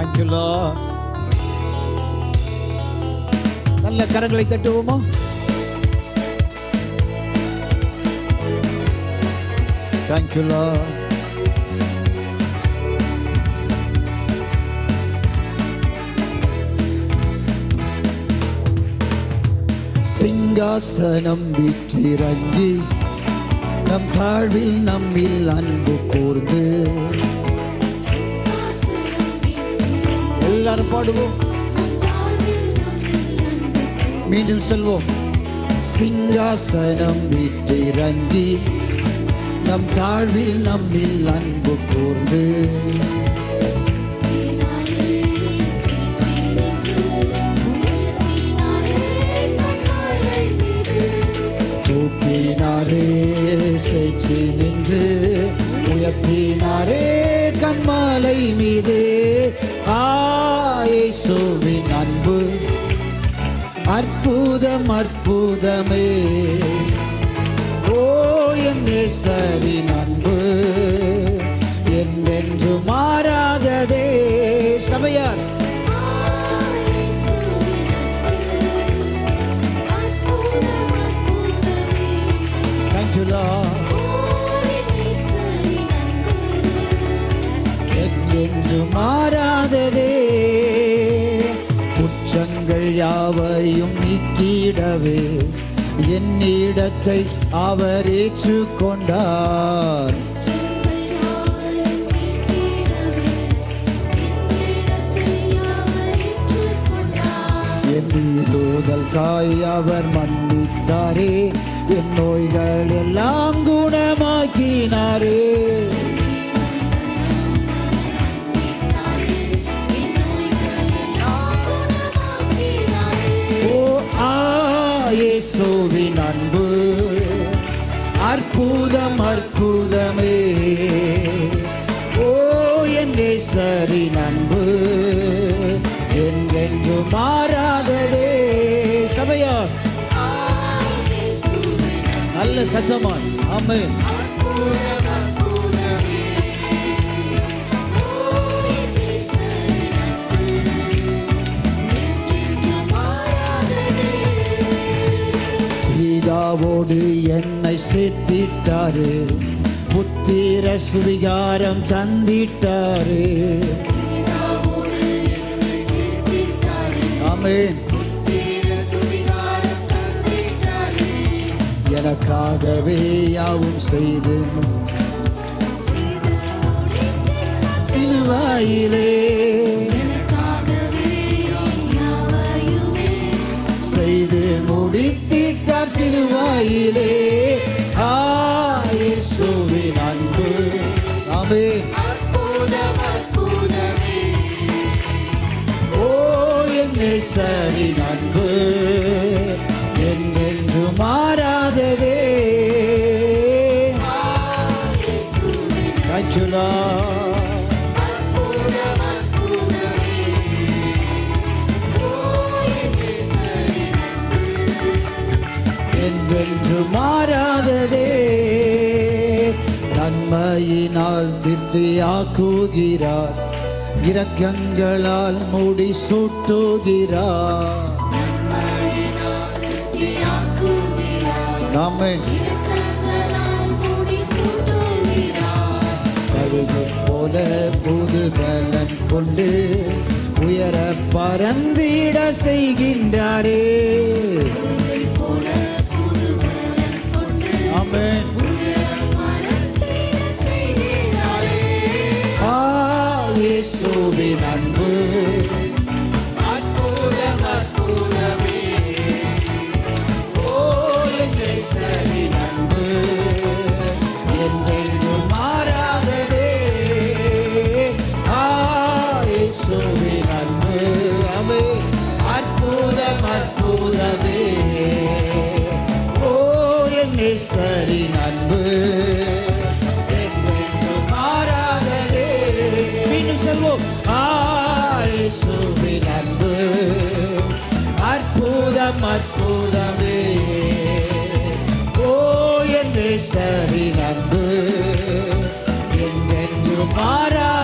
Thank you, Lord. நல்ல கரங்களை தட்டுவோமா Thank you, Lord. சிங்காசனம் விற்றிறங்கி நம் தாழ்வில் நம்மில் அன்பு கூர்ந்து எல்லாரும் பாடுவோம். மீண்டும் செல்வோம். சிங்காசனம் விட்டிறங்கி நம் தாழ்வில் நம்மில் அன்பு கூர்ந்து. தூக்கினாரே சேச்சி நின்று உயர்த்தினாரே கண்மாலை மீது. ஆயேசுவின் அன்பு. அற்புதம் அற்புதமே. ஓ என் நேசரின் அன்பு. என்றென்று மாறாததே. சபையார். தேங்க்யூ என்றென்று யாவையும் நீக்கிடவே என்னிடத்தை அவர் ஏற்றுக்கொண்டார். என் காய் அவர் மன்னித்தாரே என் நோய்கள் எல்லாம் குணமாக்கினாரே. ஆயேசுவின் அன்பு. அற்புதம் அற்புதமே. ஓ என் நேசரின் அன்பு. என்றென்று மாறாததே. சபையா? நல்ல சத்தமாய். ஆமென். பிதாவோடு என்னை சேர்த்திட்டாரு புத்திர சுவிகாரம் தந்திட்டாரு. ஆமென். எனக்காகவே யாவும் செய்து சிலுவாயிலே. செய்து முடித்து முடித்திட்டார் சிலுவாயிலே. ஆயேசுவின் அன்பு. ஆமென். ஓ என் நேசரின் அன்பு. என்றென்று மாறாததே கச்சுலா என்றென்று மாறாததே. நன்மையினால் திருப்தியாக்குகிறார். இரக்கங்களால் மூடி சூட்டுகிறார் கழுகு போல புது பலன் கொண்டு உயர பறந்திட செய்கின்றாரே. இயேசுவின் அன்பு அற்புதம் இயேசுவின் அன்பு. அற்புதம் அற்புதமே. ஓ என் நேசரின் அன்பு என்றென்று மாறா